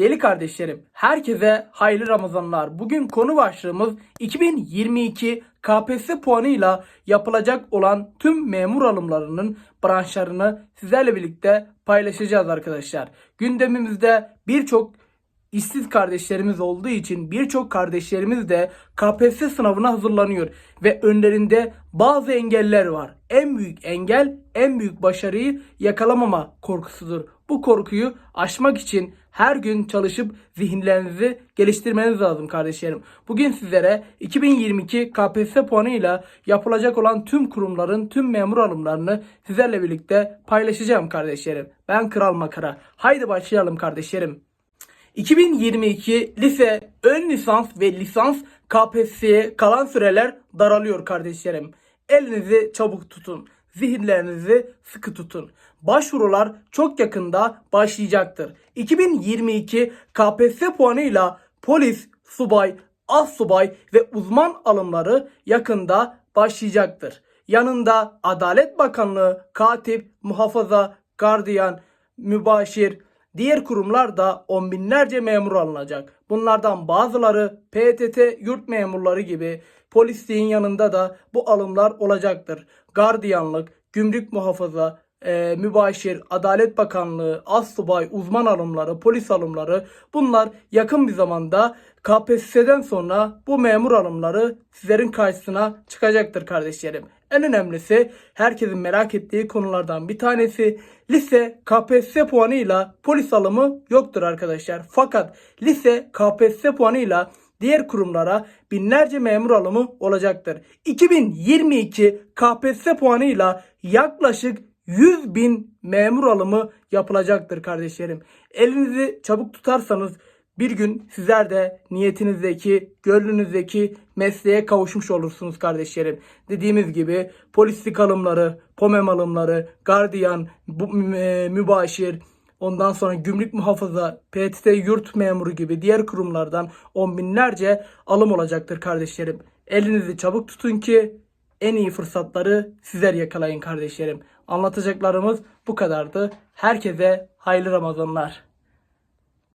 Deli kardeşlerim, herkese hayırlı Ramazanlar. Bugün konu başlığımız 2022 KPSS puanıyla yapılacak olan tüm memur alımlarının branşlarını sizlerle birlikte paylaşacağız arkadaşlar. Gündemimizde birçok işsiz kardeşlerimiz olduğu için birçok kardeşlerimiz de KPSS sınavına hazırlanıyor ve önlerinde bazı engeller var. En büyük engel en büyük başarıyı yakalamama korkusudur. Bu korkuyu aşmak için her gün çalışıp zihinlerinizi geliştirmeniz lazım kardeşlerim. Bugün sizlere 2022 KPSS puanıyla yapılacak olan tüm kurumların tüm memur alımlarını sizlerle birlikte paylaşacağım kardeşlerim. Ben Kral Makara. Haydi başlayalım kardeşlerim. 2022 lise, ön lisans ve lisans KPSS'ye kalan süreler daralıyor kardeşlerim. Elinizi çabuk tutun. Zihinlerinizi sıkı tutun. Başvurular çok yakında başlayacaktır. 2022 KPSS puanıyla polis, subay, az subay ve uzman alımları yakında başlayacaktır. Yanında Adalet Bakanlığı, katip, muhafaza, gardiyan, mübaşir, Diğer kurumlar da on binlerce memur alınacak. Bunlardan bazıları PTT yurt memurları gibi polisliğin yanında da bu alımlar olacaktır. Gardiyanlık, gümrük muhafaza, e, mübaşir, Adalet Bakanlığı, Assubay, uzman alımları, polis alımları bunlar yakın bir zamanda KPSS'den sonra bu memur alımları sizlerin karşısına çıkacaktır kardeşlerim. En önemlisi herkesin merak ettiği konulardan bir tanesi lise KPSS puanıyla polis alımı yoktur arkadaşlar. Fakat lise KPSS puanıyla diğer kurumlara binlerce memur alımı olacaktır. 2022 KPSS puanıyla yaklaşık 100 bin memur alımı yapılacaktır kardeşlerim. Elinizi çabuk tutarsanız bir gün sizler de niyetinizdeki, gönlünüzdeki mesleğe kavuşmuş olursunuz kardeşlerim. Dediğimiz gibi polislik alımları, pomem alımları, gardiyan, e, mübaşir, ondan sonra gümrük muhafaza, PTT yurt memuru gibi diğer kurumlardan on binlerce alım olacaktır kardeşlerim. Elinizi çabuk tutun ki en iyi fırsatları sizler yakalayın kardeşlerim. Anlatacaklarımız bu kadardı. Herkese hayırlı Ramazanlar.